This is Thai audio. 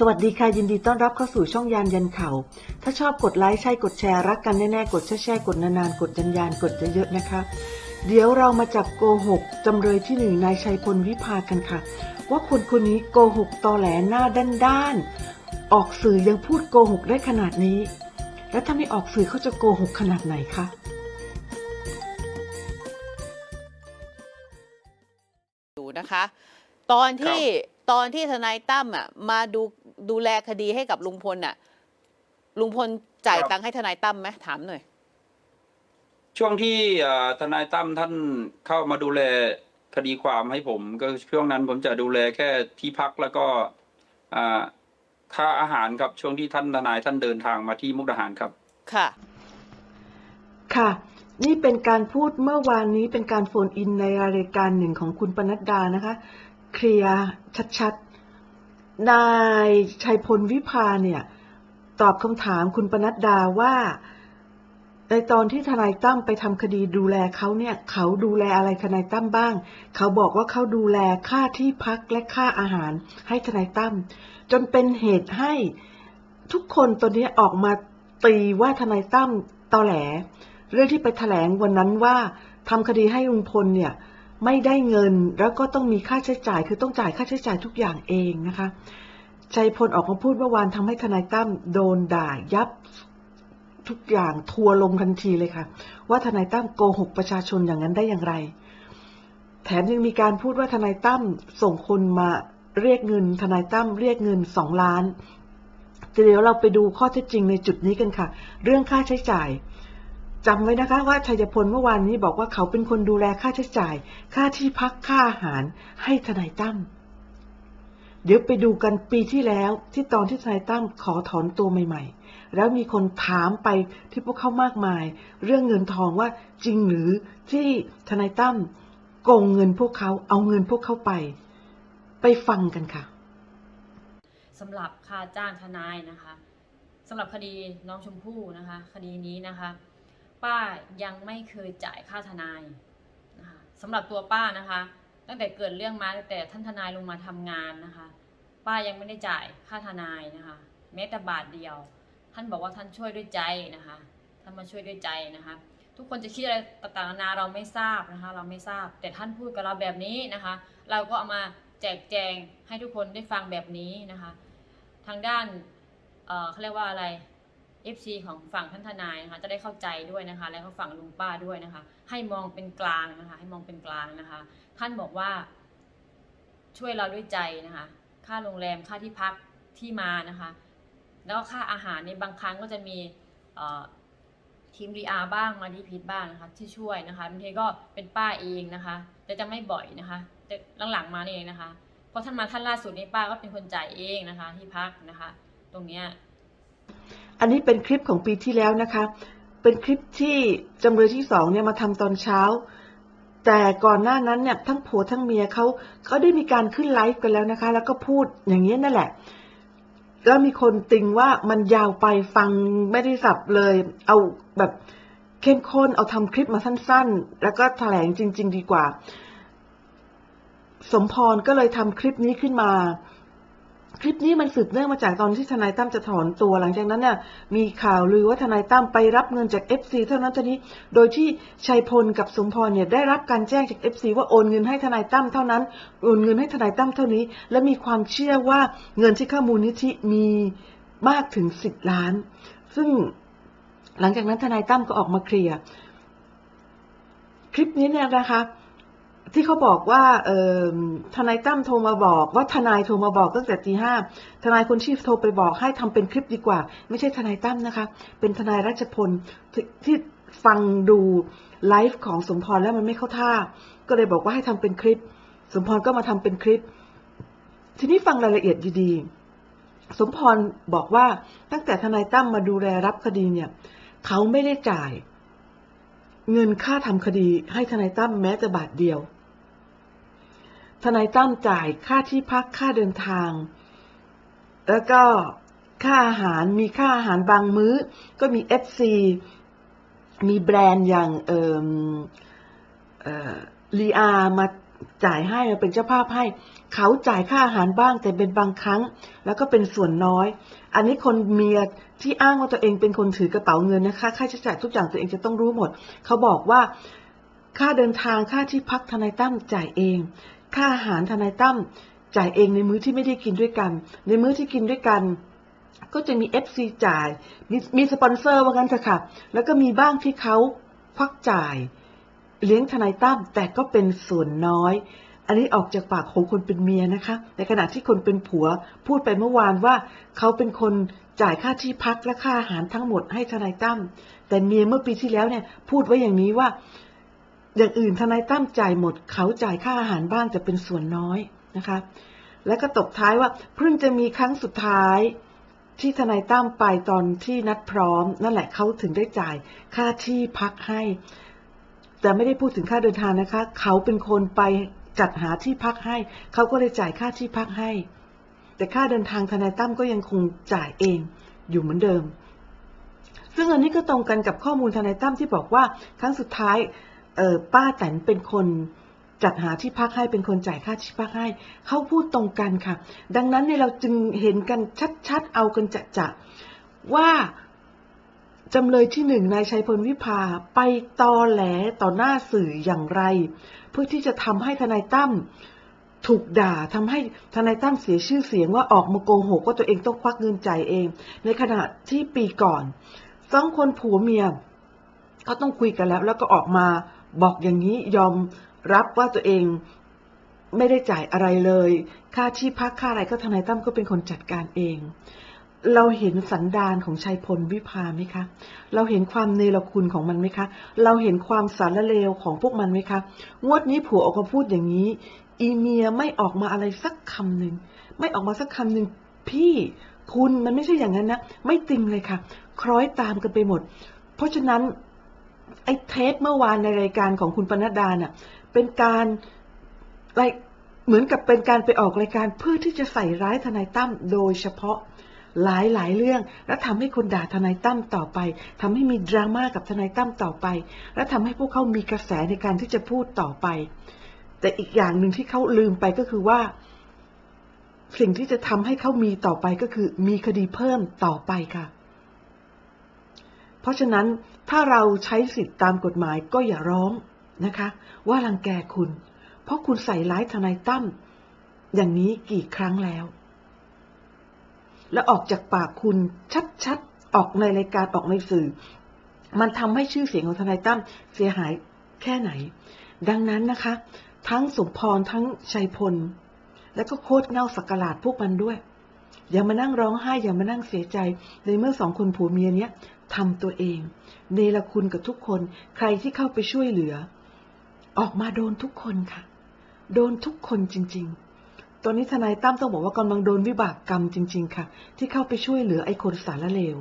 สวัสดีค่ะ ยินดีต้อนรับเข้าสู่ช่องยานยันเขา ถ้าชอบกดไลค์ใช่กดแชร์รักกันแน่ๆ กดแช่ๆกดนานๆ กดยันยานๆกดเยอะๆนะคะ เดี๋ยวเรามาจับโกหกจำเลยที่หนึ่งนายชัยพลวิภากันค่ะ ว่าคนคนนี้โกหกตอแหลหน้าด้านๆออกสื่อยังพูดโกหกได้ขนาดนี้ แล้วถ้าไม่ออกสื่อเขาจะโกหกขนาดไหนคะอยู่นะคะ ตอนที่ ตอนที่ทนายตั้มอะมาดูดูแลคดีให้กับลุงพลอะ ลุงพลจ่ายครับตังค์ให้ทนายตั้มไหมถามหน่อย ช่วงที่เอ่อทนายตั้มท่านเข้ามาดูแลคดีความให้ผม ก็ช่วงนั้นผมจะดูแลแค่ที่พักแล้วก็อ่าค่าอาหารครับช่วงที่ท่านทนายท่านเดินทางมาที่มุกดาหารครับ ค่ะ ค่ะ นี่เป็นการพูดเมื่อวานนี้เป็นการโฟนอินในรายการหนึ่งของคุณปนัดดานะคะ เคลียร์ชัดๆ นายชัยพลวิภาเนี่ย ตอบคำถามคุณปนัดดาว่า ในตอนที่ทนายตั้มไปทำคดีดูแลเขาเนี่ย เขาดูแลอะไรทนายตั้มบ้าง เขาบอกว่าเขาดูแลค่าที่พักและค่าอาหารให้ทนายตั้มจนเป็นเหตุให้ทุกคนตอนนี้ออกมาตีว่าทนายตั้มตอแหล เรื่องที่ไปแถลงวันนั้นว่าทำคดีให้ลุงพลเนี่ย ไม่ได้เงินแล้วก็ต้องมีค่าใช้จ่าย คือต้องจ่ายค่าใช้จ่ายทุกอย่างเองนะคะชัยพลออกมาพูดเมื่อวานทำให้ทนายตั้มโดนด่ายับทุกอย่างทัวลงทันทีเลยค่ะ ว่าทนายตั้มโกหกประชาชนอย่างนั้นได้อย่างไร แถมยังมีการพูดว่าทนายตั้มส่งคนมาเรียกเงิน ทนายตั้มเรียกเงินสองล้านเดี๋ยวเราไปดูข้อเท็จจริงในจุดนี้กันค่ะ เรื่องค่าใช้จ่าย จำไว้นะคะว่าชัยพลเมื่อวานนี้บอกว่าเขาเป็นคนดูแลค่าใช้จ่าย ค่าที่พักค่าอาหารให้ทนายตั้มเดี๋ยวไปดูกันปีที่แล้วที่ตอนที่ทนายตั้มขอถอนตัวใหม่ๆ แล้วมีคนถามไปที่พวกเขามากมาย เรื่องเงินทองว่าจริงหรือที่ทนายตั้มโกงเงินพวกเขาเอาเงินพวกเขาไป ไปฟังกันค่ะสำหรับค่าจ้างทนายนะคะสำหรับคดีน้องชมพู่นะคะ คดีนี้นะคะ ป้ายังไม่เคยจ่ายค่าทนายนะคะสำหรับตัวป้านะคะ ตั้งแต่เกิดเรื่องมาตั้งแต่ท่านทนายลงมาทำงานนะคะ ป้ายังไม่ได้จ่ายค่าทนายนะคะแม้แต่บาทเดียว ท่านบอกว่าท่านช่วยด้วยใจนะคะท่านมาช่วยด้วยใจนะคะ ทุกคนจะคิดอะไรต่างๆนานาเราไม่ทราบนะคะ เราไม่ทราบ แต่ท่านพูดกับเราแบบนี้นะคะ เราก็เอามาแจกแจงให้ทุกคนได้ฟังแบบนี้นะคะ ทางด้าน เอ่อเขาเรียกว่าอะไร FC ของฝั่งท่านทนายนะคะจะได้เข้าใจด้วยนะคะ แล้วก็ฝั่งลุงป้าด้วยนะคะ ให้มองเป็นกลางนะคะ ให้มองเป็นกลางนะคะ ท่านบอกว่า ช่วยเราด้วยใจนะคะ ค่าโรงแรมค่าที่พักที่มานะคะ แล้วก็ค่าอาหารในบางครั้งก็จะมีทีมดีอาบ้างมาที่พีทบ้างนะคะที่ช่วยนะคะบางทีก็เป็นป้าเองนะคะ แต่จะไม่บ่อยนะคะแต่หลังๆมานี่เองนะคะเพราะท่านมาท่านล่าสุดนี้ป้าก็เป็นคนจ่ายเองนะคะ ที่พักนะคะ ตรงเนี้ย อันนี้เป็นคลิปของปีที่แล้วนะคะ เป็นคลิปที่จำเลยที่สองเนี่ยมาทำตอนเช้า แต่ก่อนหน้านั้นเนี่ยทั้งผัวทั้งเมียเขาเขาได้มีการขึ้นไลฟ์กันแล้วนะคะ แล้วก็พูดอย่างนี้นั่นแหละแล้วมีคนติงว่ามันยาวไปฟังไม่ได้สับเลย เอาแบบเข้มข้นเอาทำคลิปมาสั้นๆ แล้วก็แถลงจริง ๆ ดีกว่า สมพรก็เลยทำคลิปนี้ขึ้นมา คลิปนี้มันสืบเนื่องมาจากตอนที่ทนายตั้มจะถอนตัวหลังจากนั้นเนี่ยมีข่าวลือว่าทนายตั้มไปรับเงินจาก FC เท่านั้นเท่านี้ โดยที่ชัยพลกับสมพรเนี่ยได้รับการแจ้งจาก FC ว่าโอนเงินให้ทนายตั้มเท่านั้นโอนเงินให้ทนายตั้มเท่านี้ และมีความเชื่อว่าเงินที่เข้ามูลนิธิมีมากถึงสิบล้าน ซึ่งหลังจากนั้นทนายตั้มก็ออกมาเคลียร์คลิปนี้เนี่ยนะคะ ที่เขาบอกว่าเออทนายตั้มโทรมาบอก ว่าทนายโทรมาบอกตั้งแต่ตีห้าทนายคนชีพโทรไปบอกให้ทำเป็นคลิปดีกว่า ไม่ใช่ทนายตั้มนะคะ เป็นทนายรัชพลที่ที่ฟังดูไลฟ์ของสมพรแล้วมันไม่เข้าท่า ก็เลยบอกว่าให้ทำเป็นคลิป สมพรก็มาทำเป็นคลิป ทีนี้ฟังรายละเอียดดีๆสมพรบอกว่าตั้งแต่ทนายตั้มมาดูแลรับคดีเนี่ย เขาไม่ได้จ่ายเงินค่าทำคดีให้ทนายตั้มแม้แต่บาทเดียว ทนายตั้มจ่ายค่าที่พักค่าเดินทาง แล้วก็ค่าอาหารมีค่าอาหารบางมื้อ ก็มีเอฟซีมีแบรนด์อย่างเอ่อเอ่อลีอามาจ่ายให้เป็นเจ้าภาพให้ เขาจ่ายค่าอาหารบ้างแต่เป็นบางครั้ง แล้วก็เป็นส่วนน้อย อันนี้คนเมียที่อ้างว่าตัวเองเป็นคนถือกระเป๋าเงินนะคะ ค่าใช้จ่ายทุกอย่างตัวเองจะต้องรู้หมด เขาบอกว่าค่าเดินทางค่าที่พักทนายตั้มจ่ายเอง ค่าอาหารทนายตั้มจ่ายเองในมื้อที่ไม่ได้กินด้วยกัน ในมื้อที่กินด้วยกันก็จะมี FC จ่ายมีมีสปอนเซอร์ว่างั้นเถอะค่ะ แล้วก็มีบ้างที่เขาควักจ่าย เลี้ยงทนายตั้มแต่ก็เป็นส่วนน้อย อันนี้ออกจากปากของคนเป็นเมียนะคะ ในขณะที่คนเป็นผัวพูดไปเมื่อวานว่า เขาเป็นคนจ่ายค่าที่พักและค่าอาหารทั้งหมดให้ทนายตั้มแต่เมียเมื่อปีที่แล้วเนี่ยพูดไว้อย่างนี้ว่า อย่างอื่นทนายตั้มจ่ายหมด เขาจ่ายค่าอาหารบ้างแต่เป็นส่วนน้อยนะคะ และก็ตบท้ายว่าเพิ่งจะมีครั้งสุดท้ายที่ทนายตั้มไปตอนที่นัดพร้อม นั่นแหละเขาถึงได้จ่ายค่าที่พักให้ แต่ไม่ได้พูดถึงค่าเดินทางนะคะ เขาเป็นคนไปจัดหาที่พักให้ เขาก็เลยจ่ายค่าที่พักให้ แต่ค่าเดินทางทนายตั้มก็ยังคงจ่ายเองอยู่เหมือนเดิม ซึ่งอันนี้ก็ตรงกันกับข้อมูลทนายตั้มที่บอกว่าครั้งสุดท้าย เออป้าแตนเป็นคนจัดหาที่พักให้เป็นคนจ่ายค่าที่พักให้เขาพูดตรงกันค่ะ ดังนั้นเนี่ยเราจึงเห็นกันชัดๆ เอากันจะจะๆว่าจำเลยที่หนึ่งนายชัยพลวิภาไปตอแหลต่อหน้าสื่ออย่างไร เพื่อที่จะทำให้ทนายตั้มถูกด่าทำให้ทนายตั้มเสียชื่อเสียงว่าออกมาโกหกว่าตัวเองต้องควักเงินจ่ายเอง ในขณะที่ปีก่อนสองคนผัวเมียเขาต้องคุยกันแล้วแล้วก็ออกมา บอกอย่างนี้ยอมรับว่าตัวเองไม่ได้จ่ายอะไรเลย ค่าที่พักค่าอะไรก็ทนายตั้มก็เป็นคนจัดการเอง เราเห็นสันดานของชัยพลวิภาไหมคะ เราเห็นความเนรคุณของมันไหมคะ เราเห็นความสารเลวของพวกมันไหมคะ งวดนี้ผัวออกมาพูดอย่างนี้ อีเมียไม่ออกมาอะไรสักคำหนึ่ง ไม่ออกมาสักคำหนึ่งพี่คุณมันไม่ใช่อย่างนั้นนะ ไม่ติงเลยค่ะ คล้อยตามกันไปหมด เพราะฉะนั้น ไอ้เทปเมื่อวานในรายการของคุณปนัดดาน่ะเป็นการรเหมือนกับเป็นการไปออกรายการเพื่อที่จะใส่ร้ายทนายตั้มโดยเฉพาะหลายหลายเรื่อง และทำให้คนด่าทนายตั้มต่อไปทำให้มีดราม่ากับทนายตั้มต่อไป และทำให้พวกเขามีกระแสในการที่จะพูดต่อไป แต่อีกอย่างหนึ่งที่เขาลืมไปก็คือว่า สิ่งที่จะทำให้เขามีต่อไปก็คือ มีคดีเพิ่มต่อไปค่ะ ราะฉะนั้นถ้าเราใช้สิทธิตามกฎหมายก็อย่าร้องนะคะ ว่ารังแกคุณ เพราะคุณใส่ร้ายทนายตั้มอย่างนี้กี่ครั้งแล้ว และออกจากปากคุณชัดๆ ออกในรายการออกในสื่อ มันทำให้ชื่อเสียงของทนายตั้มเสียหายแค่ไหน ดังนั้นนะคะ ทั้งสมพรทั้งชัยพล และก็โคตรเงาสักกลาดพวกมันด้วยอย่ามานั่งร้องไห้อย่ามานั่งเสียใจในเมื่อสองคนผัวเมียเนี้ย ทำตัวเอง เนรคุณกับทุกคนใครที่เข้าไปช่วยเหลือ ออกมาโดนทุกคนค่ะ โดนทุกคนจริง ๆ ตอนนี้ทนายตั้มต้องบอกว่ากำลังโดนวิบากกรรมจริง ๆ ค่ะ ที่เข้าไปช่วยเหลือไอ้คนสารเลว